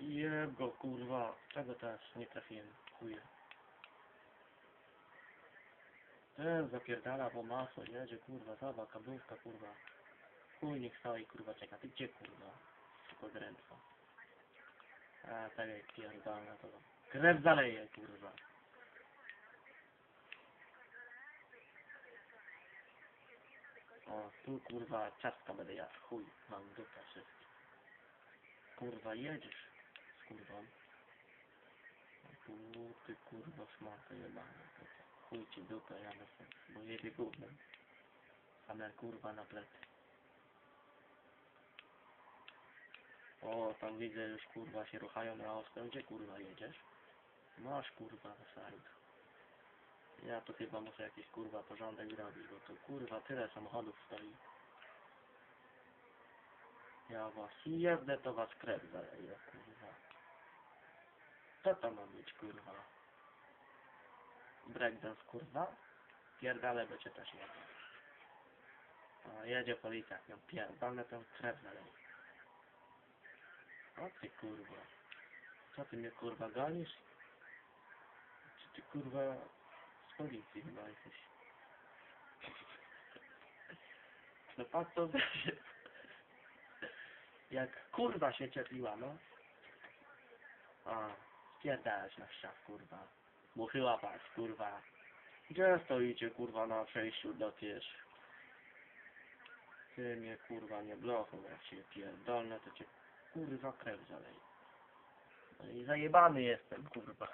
Jeb go, kurwa. Czego też nie trafiłem? Chuje. Ten zapierdala po masło, jedzie, kurwa, zaba, kablówka, kurwa. Chuj niech stoi, kurwa, czeka. Ty gdzie, kurwa? Tylko drętwo. A, tak jak pierdolna to. Krew zaleje, kurwa. O, tu kurwa ciastka będę jadł, chuj, mam dupę wszystko. Kurwa jedziesz z kurwą. Tu ty kurwa szmato jebana. Chuj ci dupę jadę sobie, bo jedzie gównem. Same kurwa na plecy. O, tam widzę już kurwa się ruchają na ostro. Gdzie kurwa jedziesz? Masz kurwa side. Ja tu chyba muszę jakiś kurwa porządek zrobić, bo tu kurwa tyle samochodów stoi. Ja was jebnę to was krew zaleje, kurwa. Co to ma być kurwa? Breakdance kurwa? Pierdolę by cię też jebał. O, jedzie policja, ja pierdolę tę krew zaleje. O ty kurwa. Co ty mnie kurwa gonisz? Czy ty kurwa z policji chyba jesteś? No patrz co będzie. Jak kurwa się ciepliła, no. A, spierdalać na ściach, kurwa. Muchy łapać, kurwa. Gdzie stoicie, kurwa, na przejściu do piesz? Ty mnie, kurwa, nie blokuj, jak się pierdolne, to cię, kurwa, krew zaleje. No i zajebany jestem, kurwa.